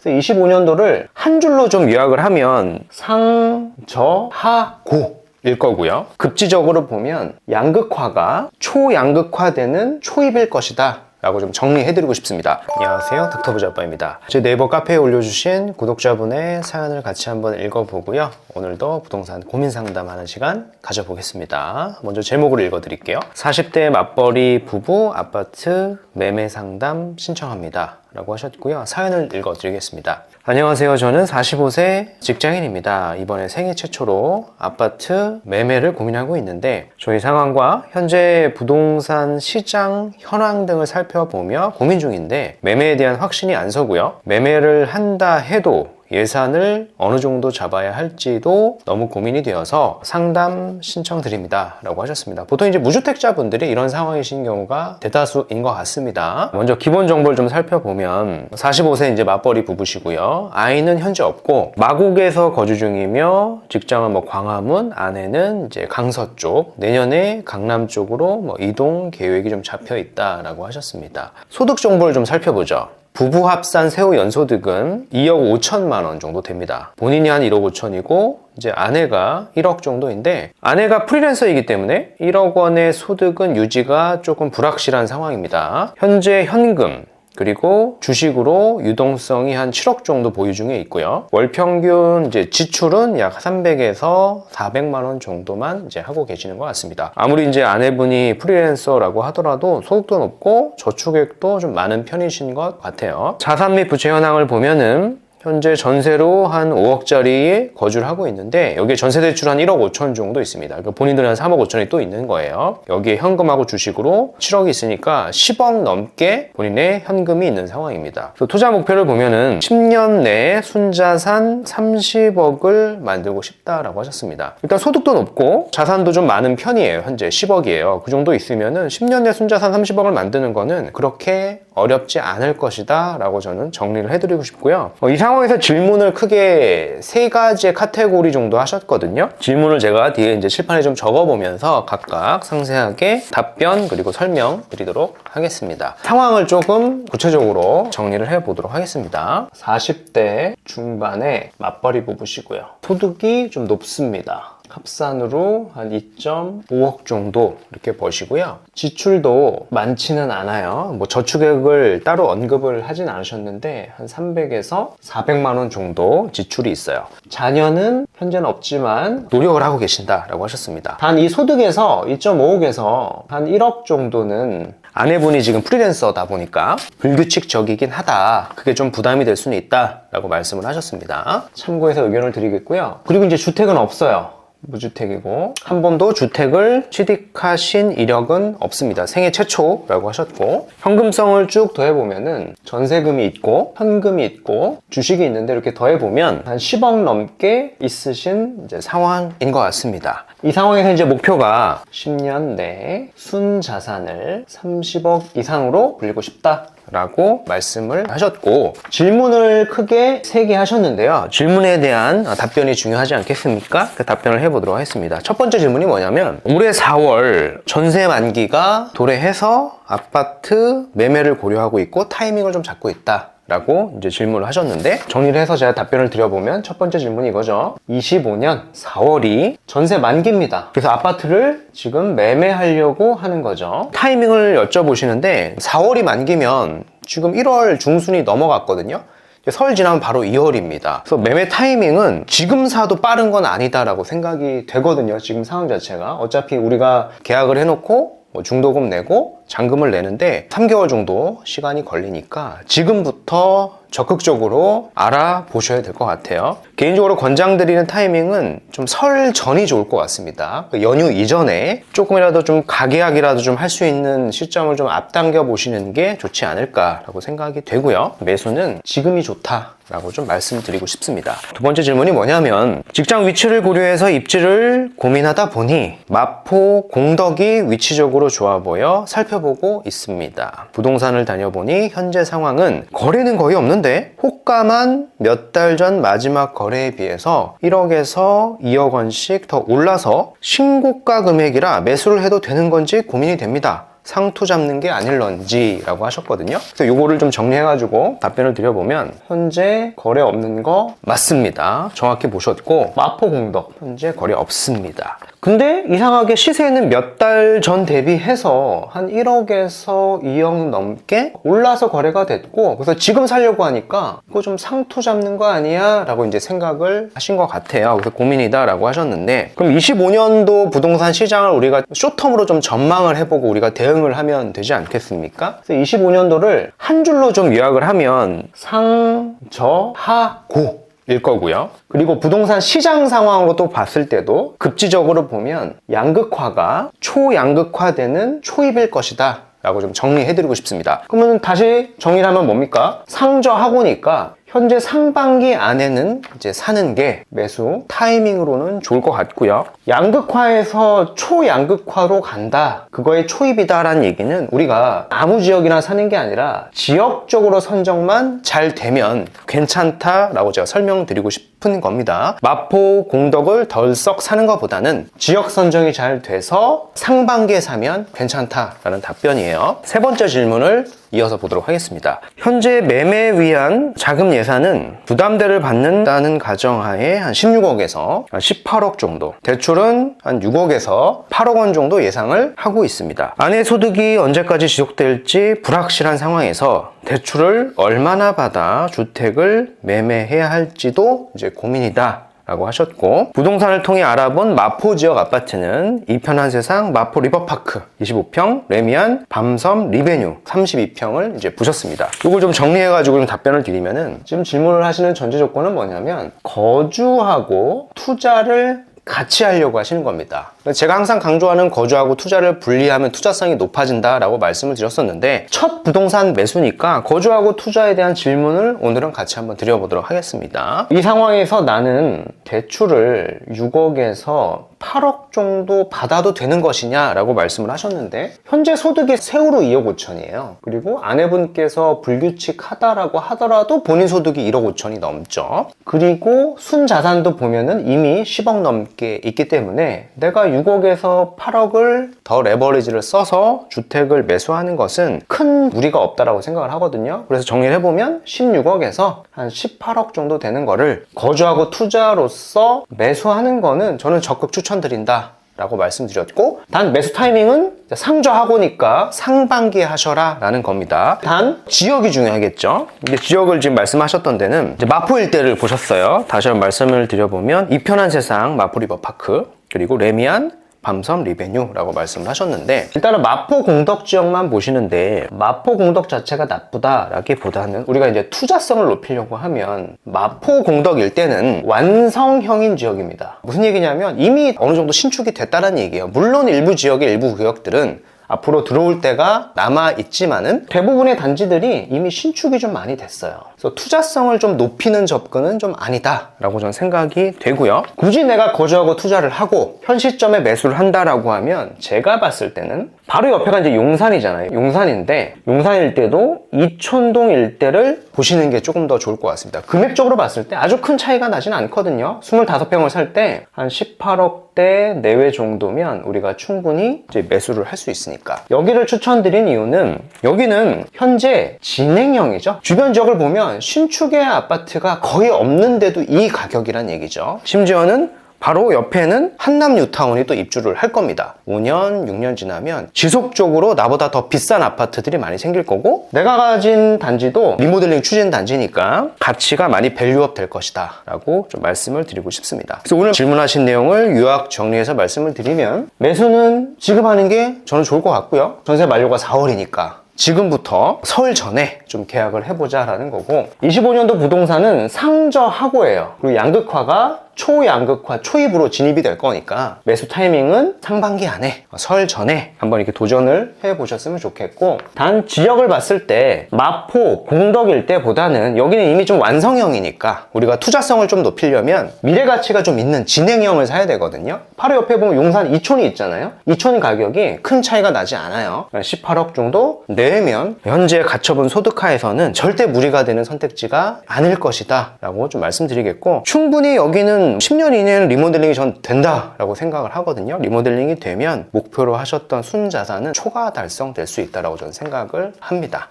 그래서 25년도를 한 줄로 좀 요약을 하면 상, 저, 하, 고. 일 거고요. 급지적으로 보면 양극화가 초양극화되는 초입일 것이다. 라고 좀 정리해드리고 싶습니다. 안녕하세요. 닥터부자빠입니다. 제 네이버 카페에 올려주신 구독자분의 사연을 같이 한번 읽어보고요. 오늘도 부동산 고민 상담하는 시간 가져보겠습니다. 먼저 제목을 읽어드릴게요. 40대 맞벌이 부부 아파트 매매 상담 신청합니다. 라고 하셨고요. 사연을 읽어드리겠습니다. 안녕하세요. 저는 45세 직장인입니다. 이번에 생애 최초로 아파트 매매를 고민하고 있는데 저희 상황과 현재 부동산 시장 현황 등을 살펴보며 고민 중인데 매매에 대한 확신이 안 서고요. 매매를 한다 해도 예산을 어느 정도 잡아야 할지도 너무 고민이 되어서 상담 신청드립니다. 라고 하셨습니다. 보통 이제 무주택자분들이 이런 상황이신 경우가 대다수인 것 같습니다. 먼저 기본 정보를 좀 살펴보면 45세 이제 맞벌이 부부시고요. 아이는 현재 없고 마곡에서 거주 중이며 직장은 뭐 광화문, 아내는 이제 강서 쪽, 내년에 강남 쪽으로 뭐 이동 계획이 좀 잡혀 있다라고 하셨습니다. 소득 정보를 좀 살펴보죠. 부부 합산 세후 연소득은 2억 5천만 원 정도 됩니다. 본인이 한 1억 5천이고 이제 아내가 1억 정도인데 아내가 프리랜서이기 때문에 1억 원의 소득은 유지가 조금 불확실한 상황입니다. 현재 현금 그리고 주식으로 유동성이 한 7억 정도 보유 중에 있고요. 월 평균 이제 지출은 약 300에서 400만 원 정도만 이제 하고 계시는 것 같습니다. 아무리 이제 아내분이 프리랜서라고 하더라도 소득도 높고 저축액도 좀 많은 편이신 것 같아요. 자산 및 부채 현황을 보면은 현재 전세로 한 5억짜리에 거주를 하고 있는데 여기에 전세 대출 한 1억 5천 정도 있습니다. 그러니까 본인들은 한 3억 5천이 또 있는 거예요. 여기에 현금하고 주식으로 7억이 있으니까 10억 넘게 본인의 현금이 있는 상황입니다. 또 투자 목표를 보면은 10년 내에 순자산 30억을 만들고 싶다라고 하셨습니다. 일단 소득도 높고 자산도 좀 많은 편이에요. 현재 10억이에요. 그 정도 있으면은 10년 내 순자산 30억을 만드는 거는 그렇게 어렵지 않을 것이다 라고 저는 정리를 해드리고 싶고요. 어, 이 상황에서 질문을 크게 세 가지의 카테고리 정도 하셨거든요. 질문을 제가 뒤에 이제 칠판에 좀 적어보면서 각각 상세하게 답변 그리고 설명 드리도록 하겠습니다. 상황을 조금 구체적으로 정리를 해보도록 하겠습니다. 40대 중반에 맞벌이 부부시고요. 소득이 좀 높습니다. 합산으로 한 2.5억 정도 이렇게 버시고요. 지출도 많지는 않아요. 뭐 저축액을 따로 언급을 하진 않으셨는데 한 300에서 400만 원 정도 지출이 있어요. 자녀는 현재는 없지만 노력을 하고 계신다라고 하셨습니다. 단 이 소득에서 2.5억에서 한 1억 정도는 아내분이 지금 프리랜서다 보니까 불규칙적이긴 하다. 그게 좀 부담이 될 수는 있다. 라고 말씀을 하셨습니다. 참고해서 의견을 드리겠고요. 그리고 이제 주택은 없어요. 무주택이고 한 번도 주택을 취득하신 이력은 없습니다. 생애 최초라고 하셨고 현금성을 쭉 더해보면은 전세금이 있고 현금이 있고 주식이 있는데 이렇게 더해보면 한 10억 넘게 있으신 이제 상황인 것 같습니다. 이 상황에서 이제 목표가 10년 내에 순자산을 30억 이상으로 불리고 싶다. 라고 말씀을 하셨고 질문을 크게 세 개 하셨는데요. 질문에 대한 답변이 중요하지 않겠습니까? 그 답변을 해 보도록 하겠습니다. 첫 번째 질문이 뭐냐면 올해 4월 전세 만기가 도래해서 아파트 매매를 고려하고 있고 타이밍을 좀 잡고 있다. 라고 이제 질문을 하셨는데 정리를 해서 제가 답변을 드려보면 첫 번째 질문이 이거죠 25년 4월이 전세 만기입니다 그래서 아파트를 지금 매매하려고 하는 거죠 타이밍을 여쭤보시는데 4월이 만기면 지금 1월 중순이 넘어갔거든요 설 지나면 바로 2월입니다. 그래서 매매 타이밍은 지금 사도 빠른 건 아니다라고 생각이 되거든요. 지금 상황 자체가. 어차피 우리가 계약을 해놓고 뭐 중도금 내고 잔금을 내는데 3개월 정도 시간이 걸리니까 지금부터 적극적으로 알아보셔야 될 것 같아요. 개인적으로 권장드리는 타이밍은 좀 설 전이 좋을 것 같습니다. 그 연휴 이전에 조금이라도 좀 가계약이라도 좀 할 수 있는 시점을 좀 앞당겨 보시는 게 좋지 않을까라고 생각이 되고요. 매수는 지금이 좋다. 라고 좀 말씀드리고 싶습니다. 두 번째 질문이 뭐냐면 직장 위치를 고려해서 입지를 고민하다 보니 마포 공덕이 위치적으로 좋아 보여 살펴 보고 있습니다. 부동산을 다녀보니 현재 상황은 거래는 거의 없는데 호가만 몇 달 전 마지막 거래에 비해서 1억에서 2억 원씩 더 올라서 신고가 금액이라 매수를 해도 되는 건지 고민이 됩니다. 상투 잡는 게 아닐런지라고 하셨거든요. 그래서 요거를 좀 정리해가지고 답변을 드려보면 현재 거래 없는 거 맞습니다. 정확히 보셨고 마포공덕 현재 거래 없습니다. 근데 이상하게 시세는 몇 달 전 대비해서 한 1억에서 2억 넘게 올라서 거래가 됐고 그래서 지금 살려고 하니까 그거 좀 상투 잡는 거 아니야? 라고 이제 생각을 하신 것 같아요. 그래서 고민이다 라고 하셨는데 그럼 25년도 부동산 시장을 우리가 쇼텀으로 좀 전망을 해보고 우리가 대응을 하면 되지 않겠습니까? 그래서 25년도를 한 줄로 좀 요약을 하면 상, 저, 하, 고 일 거고요. 그리고 부동산 시장 상황으로 또 봤을 때도 급지적으로 보면 양극화가 초양극화되는 초입일 것이다. 라고 좀 정리해드리고 싶습니다. 그러면 다시 정리를 하면 뭡니까? 상저하고니까 현재 상반기 안에는 이제 사는 게 매수 타이밍으로는 좋을 것 같고요. 양극화에서 초양극화로 간다. 그거의 초입이다라는 얘기는 우리가 아무 지역이나 사는 게 아니라 지역적으로 선정만 잘 되면 괜찮다라고 제가 설명드리고 싶은 겁니다. 마포 공덕을 덜썩 사는 것보다는 지역 선정이 잘 돼서 상반기에 사면 괜찮다라는 답변이에요. 세 번째 질문을 이어서 보도록 하겠습니다. 현재 매매 위한 자금 예산은 부담대를 받는다는 가정하에 한 16억에서 18억 정도, 대출은 한 6억에서 8억 원 정도 예상을 하고 있습니다. 아내 소득이 언제까지 지속될지 불확실한 상황에서 대출을 얼마나 받아 주택을 매매해야 할지도 이제 고민이다. 라고 하셨고 부동산을 통해 알아본 마포 지역 아파트는 이편한 세상 마포 리버파크 25평 레미안 밤섬 리베뉴 32평을 이제 보셨습니다. 이걸 좀 정리해가지고 좀 답변을 드리면은 지금 질문을 하시는 전제 조건은 뭐냐면 거주하고 투자를 같이 하려고 하시는 겁니다. 제가 항상 강조하는 거주하고 투자를 분리하면 투자성이 높아진다라고 말씀을 드렸었는데 첫 부동산 매수니까 거주하고 투자에 대한 질문을 오늘은 같이 한번 드려보도록 하겠습니다. 이 상황에서 나는 대출을 6억에서 8억 정도 받아도 되는 것이냐라고 말씀을 하셨는데 현재 소득이 세후로 2억 5천이에요. 그리고 아내분께서 불규칙하다라고 하더라도 본인 소득이 1억 5천이 넘죠. 그리고 순자산도 보면은 이미 10억 넘게 있기 때문에 내가 6억에서 8억을 더 레버리지를 써서 주택을 매수하는 것은 큰 무리가 없다라고 생각을 하거든요. 그래서 정리를 해보면 16억에서 한 18억 정도 되는 거를 거주하고 투자로서 매수하는 거는 저는 적극 추천드린다. 라고 말씀드렸고 단 매수 타이밍은 상저하고니까 상반기에 하셔라 라는 겁니다. 단 지역이 중요하겠죠? 근데 지역을 지금 말씀하셨던 데는 마포 일대를 보셨어요. 다시 한번 말씀을 드려보면 이편한 세상 마포 리버파크 그리고 레미안 밤섬 리베뉴라고 말씀을 하셨는데 일단은 마포 공덕 지역만 보시는데 마포 공덕 자체가 나쁘다라기보다는 우리가 이제 투자성을 높이려고 하면 마포 공덕 일대는 완성형인 지역입니다. 무슨 얘기냐면 이미 어느 정도 신축이 됐다는 얘기예요. 물론 일부 지역의 일부 구역들은 앞으로 들어올 때가 남아 있지만은 대부분의 단지들이 이미 신축이 좀 많이 됐어요. 그래서 투자성을 좀 높이는 접근은 좀 아니다라고 저는 생각이 되고요. 굳이 내가 거주하고 투자를 하고 현 시점에 매수를 한다라고 하면 제가 봤을 때는 바로 옆에가 이제 용산이잖아요. 용산인데 용산 일대도 이촌동 일대를 보시는 게 조금 더 좋을 것 같습니다. 금액적으로 봤을 때 아주 큰 차이가 나진 않거든요. 25평을 살 때 한 18억대 내외 정도면 우리가 충분히 이제 매수를 할 수 있으니까. 여기를 추천드린 이유는 여기는 현재 진행형이죠. 주변 지역을 보면 신축의 아파트가 거의 없는데도 이 가격이란 얘기죠. 심지어는 바로 옆에는 한남 뉴타운이 또 입주를 할 겁니다. 5년, 6년 지나면 지속적으로 나보다 더 비싼 아파트들이 많이 생길 거고 내가 가진 단지도 리모델링 추진 단지니까 가치가 많이 밸류업 될 것이다 라고 좀 말씀을 드리고 싶습니다. 그래서 오늘 질문하신 내용을 요약 정리해서 말씀을 드리면 매수는 지금 하는 게 저는 좋을 것 같고요. 전세 만료가 4월이니까 지금부터 설 전에 좀 계약을 해보자라는 거고 25년도 부동산은 상저하고예요. 그리고 양극화가 초양극화, 초입으로 진입이 될 거니까 매수 타이밍은 상반기 안에 설 전에 한번 이렇게 도전을 해보셨으면 좋겠고 단 지역을 봤을 때 마포, 공덕 일대보다는 여기는 이미 좀 완성형이니까 우리가 투자성을 좀 높이려면 미래 가치가 좀 있는 진행형을 사야 되거든요. 바로 옆에 보면 용산 이촌이 있잖아요. 이촌 가격이 큰 차이가 나지 않아요. 18억 정도 내면 현재 가처분 소득하에서는 절대 무리가 되는 선택지가 아닐 것이다 라고 좀 말씀드리겠고 충분히 여기는 저는 10년 이내에는 리모델링이 전 된다라고 생각을 하거든요. 리모델링이 되면 목표로 하셨던 순자산은 초과 달성될 수 있다라고 저는 생각을 합니다.